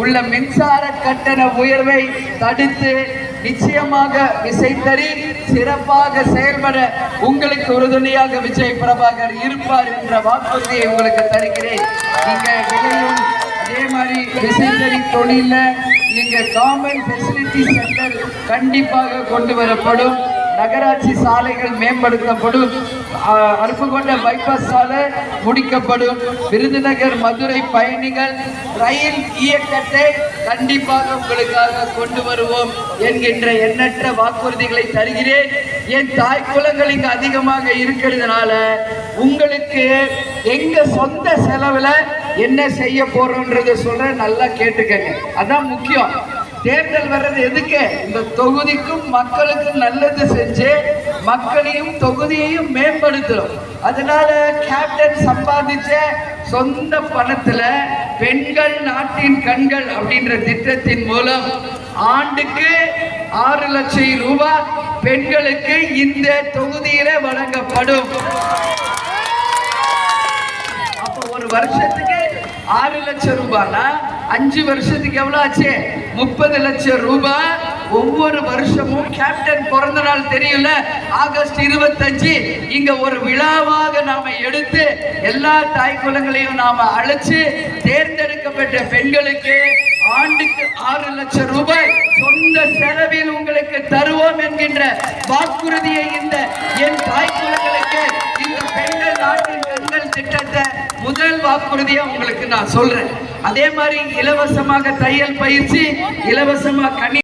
உள்ள மின்சார கட்டண உயர்வை தடுத்து நிச்சயமாக விசைத்தறி சிறப்பாக செயல்பட உங்களுக்கு உறுதுணையாக விஜய் பிரபாகர் இருப்பார் என்ற வாக்குறுதியை உங்களுக்கு தருகிறேன். நீங்க விலையும் அதே மாதிரி விசைத்தறி தொழில நீங்க கவர்மெண்ட் ஃபெசிலிட்டி சென்டர் கண்டிப்பாக கொண்டு வரப்படும். நகராட்சி சாலைகள் மேம்படுத்தப்படும். அஹ், அருப்புக்கோட்டை பைபாஸ் சாலை முடிக்கப்படும். விருதுநகர் மதுரை பயணிகள் ரயில் இயக்கத்தை கண்டிப்பாக உங்களுக்காக கொண்டு வருவோம் என்கின்ற எண்ணற்ற வாக்குறுதிகளை தருகிறேன். என் தாய் குலங்கள் இங்கு அதிகமாக இருக்கிறதுனால உங்களுக்கு எங்க சொந்த செலவுல என்ன செய்ய போறோன்றத சொல்ற நல்லா கேட்டுக்கங்க. அதான் முக்கியம். தேர்தல் வர்றது எதுக்கு? இந்த தொகுதிக்கும் மக்களுக்கும் நல்லது செஞ்சு மக்களையும் தொகுதியையும் மேம்படுத்தணும். அதனால கேப்டன் சம்பாதிச்ச சொந்த பணத்துல பெண்கள் நாட்டின் கண்கள் அப்படின்ற திட்டத்தின் மூலம் ஆண்டுக்கு ஆறு லட்சம் ரூபாய் பெண்களுக்கு இந்த தொகுதியில வழங்கப்படும். அப்ப ஒரு வருஷத்துக்கு ஆறு லட்சம் ரூபாய்னா அஞ்சு வருஷத்துக்கு எவ்வளவு ஆச்சு? முப்பது லட்சம் ரூபாய் ஒவ்வொரு வருஷமும் கேப்டன் பிறந்த நாள் தெரியல ஆகஸ்ட் இருபத்தஞ்சு. இங்க ஒரு விழாவாக நாம எடுத்து எல்லா தாய் குலங்களையும் நாம அழைச்சு தேர்ந்தெடுக்கப்பட்ட பெண்களுக்கு ஆண்டுக்கு ஆறு லட்சம் ரூபாய் சொந்த செலவில் உங்களுக்கு தருவோம் என்கின்ற வாக்குறுதியை இந்த என் தாய் குலங்களுக்கு இந்த பெண்கள் நாட்டின் பெண்கள் திட்டத்தை முதல் வாக்குறுதியா உங்களுக்கு நான் சொல்றேன். அதே மாதிரி இலவசமாக தையல் பயிற்சி இலவசமா கணி